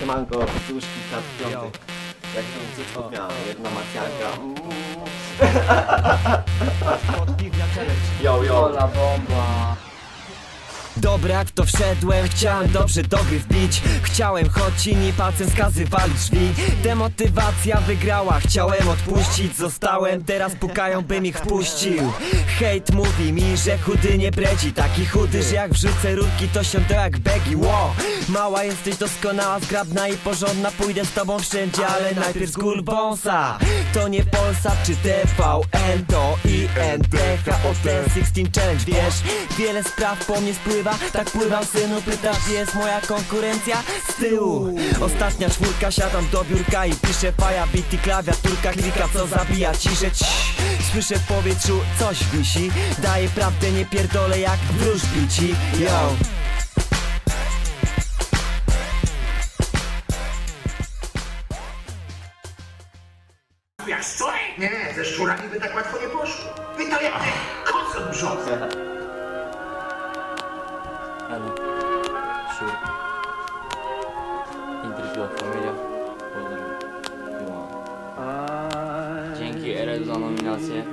Siemanko, duszki, kat piątek. Jak to cycków miała, jedna maciarka. Yo, yo. Ola bomba. Dobra, w to wszedłem, chciałem dobrze do gry wbić. Chciałem, choć inni palcem skazywali drzwi. Demotywacja wygrała, chciałem odpuścić Zostałem, teraz pukają, bym ich wpuścił. Hejt mówi mi, że chudy nie bredzi. Taki chudy, że jak wrzucę rurki, to się to jak begi. Wow, mała jesteś doskonała, zgrabna i porządna. Pójdę z tobą wszędzie, ale najpierw z gór wąsa. To nie Polsat czy TVN, to INTH Ten 16 Challenge, wiesz? Wiele spraw po mnie spływa, tak pływam synu Pytasz, gdzie jest moja konkurencja? Z tyłu. Ostatnia czwórka, siadam do biurka i piszę Faja, i klawiaturka, klika co zabija ciszę. Słyszę w powietrzu, coś wisi. Daję prawdę, nie pierdolę jak wróżbi ci Yo Jak szczury? Nie, nie, ze szczurami by tak łatwo nie poszło. Wy to jak ty koc od brzoza. Ale. Szur. Interview, familia. Dzięki Erel za nominację.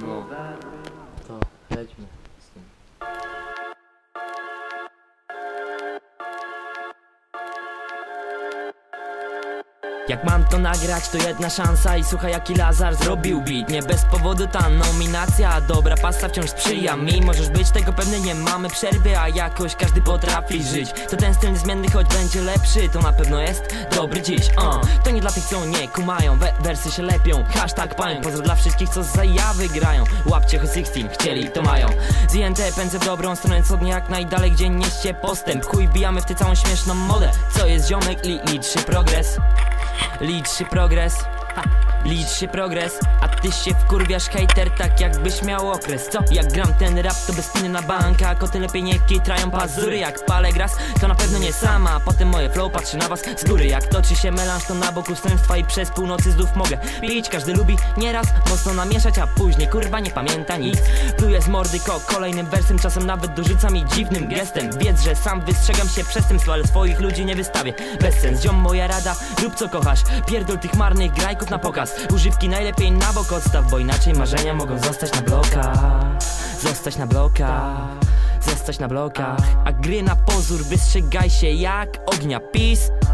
No. To lećmy Jak mam to nagrać, to jedna szansa i słuchaj jaki Lazar zrobił beat. Nie bez powodu ta nominacja, dobra pasta wciąż sprzyja mi. Możesz być tego pewny, nie mamy przerwy, a jakoś każdy potrafi żyć. To ten styl niezmienny, choć będzie lepszy, to na pewno jest dobry dziś uh. To nie dla tych, co nie kumają, we wersy się lepią. Hashtag pają, pozdro dla wszystkich, co z zajawy grają. Łapcie ho 16, chcieli, to mają. Z INT pędzę w dobrą stronę, co dnia jak najdalej, gdzie nieście postęp. Chuj, bijamy w tę całą śmieszną modę. Co jest ziomek, li licz się progres Licz się progres. Ha, Licz się progres A ty się wkurwiasz hejter tak jakbyś miał okres. Co? Jak gram ten rap to bez piny na bank A koty lepiej nie kitrają pazury. Jak palę gras to na pewno nie sama. Potem moje flow patrzy na was z góry. Jak toczy się melanż to na boku stępstwa I przez północy znów mogę pić. Każdy lubi nieraz mocno namieszać A później kurwa nie pamięta nic. Pluję z mordy ko kolejnym wersem Czasem nawet dorzuca mi dziwnym gestem. Wiedz, że sam wystrzegam się przestępstw Ale swoich ludzi nie wystawię. Bez sens, ziom moja rada Rób co kochasz. Pierdol tych marnych grajków na pokaz Używki najlepiej na bok odstaw Bo inaczej marzenia mogą zostać na blokach. Zostać na blokach. Zostać na blokach. A gry na pozór wystrzegaj się jak ognia. Peace